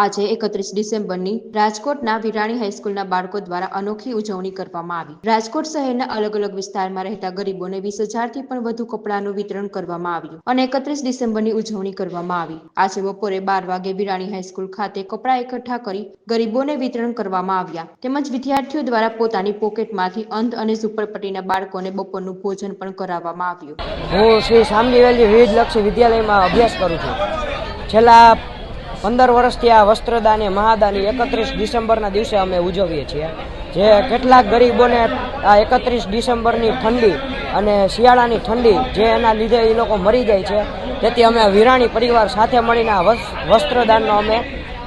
આજે એકત્રીસ ડિસેમ્બરની રાજકોટના વિરાણી હાઈસ્કૂલના બાળકો દ્વારા અનોખી ઉજવણી કરવામાં આવી. રાજકોટ શહેરના અલગ અલગ વિસ્તારમાં રહેતા ગરીબોને વીસ હજારથી પણ વધુ કપડાનું વિતરણ કરવામાં આવ્યું અને એકત્રીસ ડિસેમ્બરની ઉજવણી કરવામાં આવી. આજે બપોરે બાર વાગે વિરાણી હાઈસ્કૂલ ખાતે કપડાં એકઠા કરી ગરીબોને વિતરણ કરવામાં આવ્યા. તેમજ વિદ્યાર્થીઓ દ્વારા પોતાની પોકેટમાંથી અંધ અને ઝુંપડપટ્ટીના બાળકોને બપોરનું ભોજન પણ કરાવવામાં આવ્યું. હું શ્રી શામલીવેલી વિવિધ લક્ષી વિદ્યાલયમાં અભ્યાસ કરું છું. છેલ્લા પંદર વર્ષથી આ વસ્ત્રદાન મહાદાની એકત્રીસ ડિસેમ્બરના દિવસે અમે ઉજવીએ છીએ. જે કેટલાક ગરીબોને આ એકત્રીસ ડિસેમ્બરની ઠંડી અને શિયાળાની ઠંડી જે એના લીધે એ લોકો મરી જાય છે. તેથી અમે વિરાણી પરિવાર સાથે મળીને આ વસ્ત્રદાનનો અમે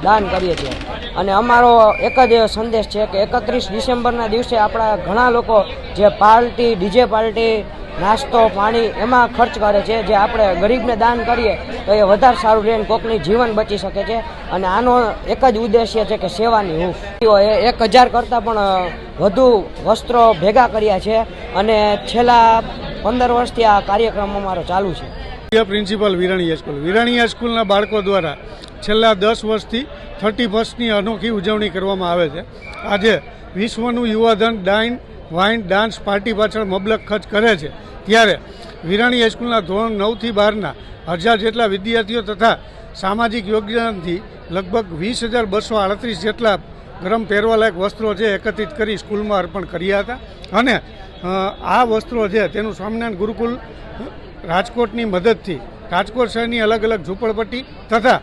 દાન કરીએ છીએ. અને અમારો એક જ સંદેશ છે કે એકત્રીસ ડિસેમ્બરના દિવસે આપણા ઘણા લોકો જે પાર્ટી, ડીજે પાર્ટી નાસ્તો, પાણી એમાં ખર્ચ કરે છે. જે આપણે ગરીબને દાન કરીએ, તો એ વધારે સારું રહે કોકની જીવન બચી શકે છે. અને આનો એક જ ઉદ્દેશ્ય છે કે સેવાની હું. એ એક હજાર કરતાં પણ વધુ વસ્ત્રો ભેગા કર્યા છે. અને છેલ્લા પંદર વર્ષથી આ કાર્યક્રમ અમારો ચાલુ છે. Principal Virani high school Virani હાઈસ્કૂલના બાળકો દ્વારા છેલ્લા દસ વર્ષથી થર્ટી ફર્સ્ટની અનોખી ઉજવણી કરવામાં આવે છે. આજે વિશ્વનું યુવાધન ડાઇન વાઇન ડાન્સ પાર્ટી પાછળ મબલક ખર્ચ કરે છે. ત્યારે વિરાણી હાઈસ્કૂલના ધોરણ નવથી બારના હજાર જેટલા વિદ્યાર્થીઓ તથા સામાજિક યોગદાનથી લગભગ વીસ હજાર બસો આડત્રીસ જેટલા ગરમ પહેરવાલાયક વસ્ત્રો છે એકત્રિત કરી સ્કૂલમાં અર્પણ કર્યા હતા. અને આ વસ્ત્રો છે તેનું સ્વામિનારાયણ ગુરુકુલ રાજકોટની મદદથી, રાજકોટ શહેરની અલગ અલગ ઝૂંપડપટ્ટી તથા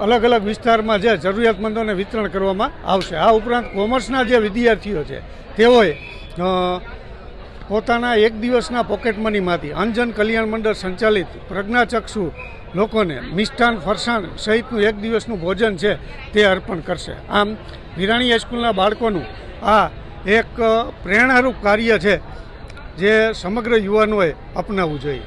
અલગ અલગ વિસ્તારમાં જે જરૂરિયાતમંદોને વિતરણ કરવામાં આવશે. આ ઉપરાંત કોમર્સના જે વિદ્યાર્થીઓ છે, તેઓએ પોતાના એક દિવસના પોકેટ મનીમાંથી અંજન કલ્યાણ મંડળ સંચાલિત પ્રજ્ઞાચક્ષુ લોકોને મિષ્ટાન ફરસાણ સહિતનું એક દિવસનું ભોજન છે, તે અર્પણ કરશે. આમ, વિરાણી હાઈસ્કૂલના બાળકોનું આ એક પ્રેરણારૂપ કાર્ય છે, જે સમગ્ર યુવાનોએ અપનાવવું જોઈએ.